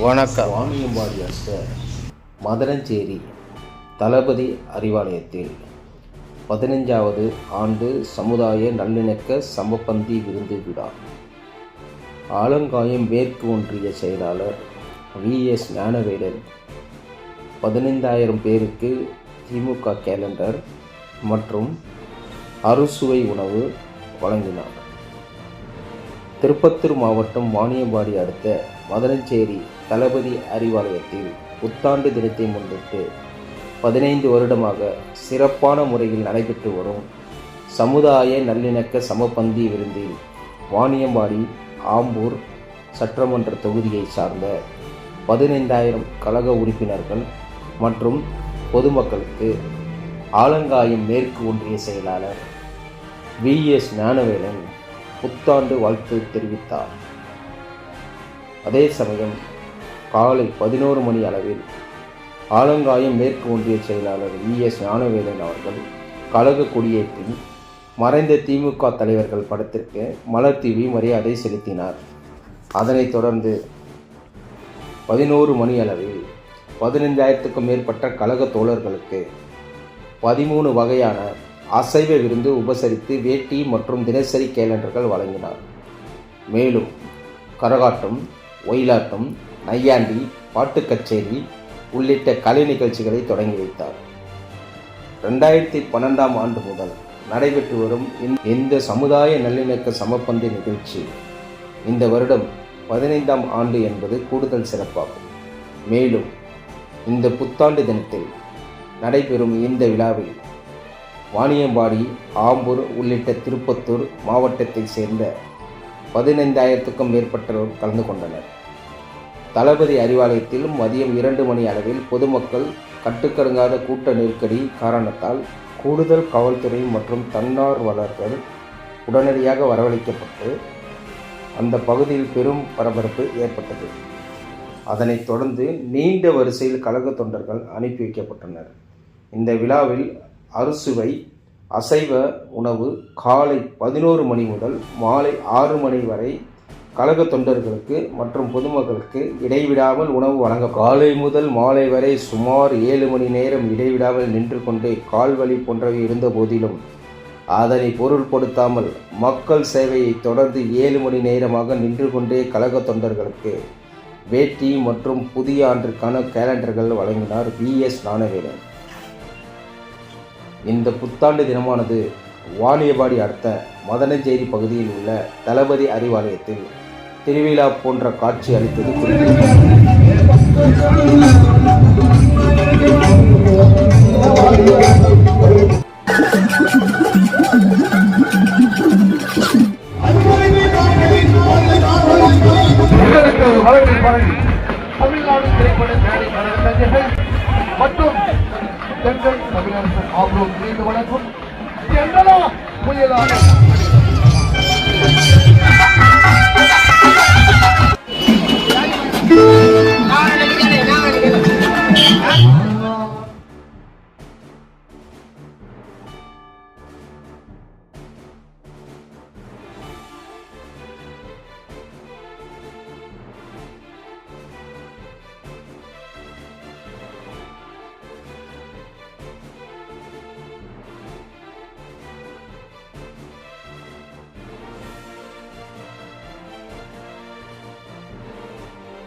வணக்கம். வாணியம்பாடி அடுத்த மதுரஞ்சேரி தளபதி அறிவாலயத்தில் பதினைஞ்சாவது ஆண்டு சமுதாய நல்லிணக்க சமபந்தி விருந்து விழா. ஆலங்காயம் மேற்கு ஒன்றிய செயலாளர் வி. எஸ். ஞானவேலன் பதினைந்தாயிரம் பேருக்கு திமுக கேலண்டர் மற்றும் அறுசுவை உணவு வழங்கினார். திருப்பத்தூர் மாவட்டம் வாணியம்பாடி அடுத்த மதனச்சேரி தளபதி அறிவாலயத்தில் புத்தாண்டு தினத்தை முன்னிட்டு பதினைந்து வருடமாக சிறப்பான முறையில் நடைபெற்று வரும் சமுதாய நல்லிணக்க சமபந்தி விருந்தில் வாணியம்பாடி ஆம்பூர் சட்டமன்ற தொகுதியை சார்ந்த பதினைந்தாயிரம் கழக உறுப்பினர்கள் மற்றும் பொதுமக்களுக்கு ஆலங்காயம் மேற்கு ஒன்றிய செயலாளர் வி எஸ் ஞானவேலன் புத்தாண்டு வாழ்த்து தெரிவித்தார். அதே சமயம் காலை பதினோரு மணி அளவில் ஆலங்காயம் மேற்கு ஒன்றிய செயலாளர் வி எஸ் ஞானவேலன் அவர்கள் கழக கொடியேற்றி மறைந்த திமுக தலைவர்கள் படத்திற்கு மலர்தீவி மரியாதை செலுத்தினார். அதனைத் தொடர்ந்து பதினோரு மணி அளவில் பதினைந்தாயிரத்துக்கும் மேற்பட்ட கழக தோழர்களுக்கு பதிமூணு வகையான அசைவ விருந்து உபசரித்து வேட்டி மற்றும் தினசரி கேலண்டர்கள் வழங்கினார். மேலும் கரகாட்டம் ஒயிலாட்டம் நையாண்டி பாட்டுக் கச்சேரி உள்ளிட்ட கலை நிகழ்ச்சிகளை தொடங்கி வைத்தார். ரெண்டாயிரத்தி பன்னெண்டாம் ஆண்டு முதல் நடைபெற்று வரும் இந்த- இந்த சமுதாய நல்லிணக்க சமப்பந்து நிகழ்ச்சி இந்த வருடம் பதினைந்தாம் ஆண்டு என்பது கூடுதல் சிறப்பாகும். மேலும் இந்த புத்தாண்டு தினத்தில் நடைபெறும் இந்த விழாவில் வாணியம்பாடி ஆம்பூர் உள்ளிட்ட திருப்பத்தூர் மாவட்டத்தைச் சேர்ந்த பதினைந்தாயிரத்துக்கும் மேற்பட்டவர் கலந்து கொண்டனர். தளபதி அறிவாலயத்திலும் மதியம் இரண்டு மணி அளவில் பொதுமக்கள் கட்டுக்கடுங்காத கூட்ட நெருக்கடி காரணத்தால் கூடுதல் காவல்துறை மற்றும் தன்னார்வலர்கள் உடனடியாக வரவழைக்கப்பட்டு அந்த பகுதியில் பெரும் பரபரப்பு ஏற்பட்டது. அதனைத் தொடர்ந்து நீண்ட வரிசையில் கழக தொண்டர்கள் அனுப்பி வைக்கப்பட்டனர். இந்த விழாவில் அறுசுவை அசைவ உணவு காலை பதினோரு மணி முதல் மாலை ஆறு மணி வரை கழக தொண்டர்களுக்கு மற்றும் பொதுமக்களுக்கு இடைவிடாமல் உணவு வழங்க காலை முதல் மாலை வரை சுமார் ஏழு மணி நேரம் இடைவிடாமல் நின்று கொண்டே கால்வழி போன்றவை இருந்த போதிலும் அதனை பொருள்படுத்தாமல் மக்கள் சேவையை தொடர்ந்து ஏழு மணி நேரமாக நின்று கொண்டே கழக தொண்டர்களுக்கு வேட்டி மற்றும் புதிய ஆண்டிற்கான கேலண்டர்கள் வழங்கினார் வி எஸ் ராணவேடன் இந்த புத்தாண்டு தினமானது வாணியபாடி அடுத்த மதனஞ்சேரி பகுதியில் உள்ள தளபதி அறிவாலயத்தில் திருவிழா போன்ற காட்சி அளித்தது தமிழ்நாடு திரைப்பட மற்றும் எங்கள் தமிழரசு ஆகியோர் இணைந்து வழங்கும். எங்களா புயலாக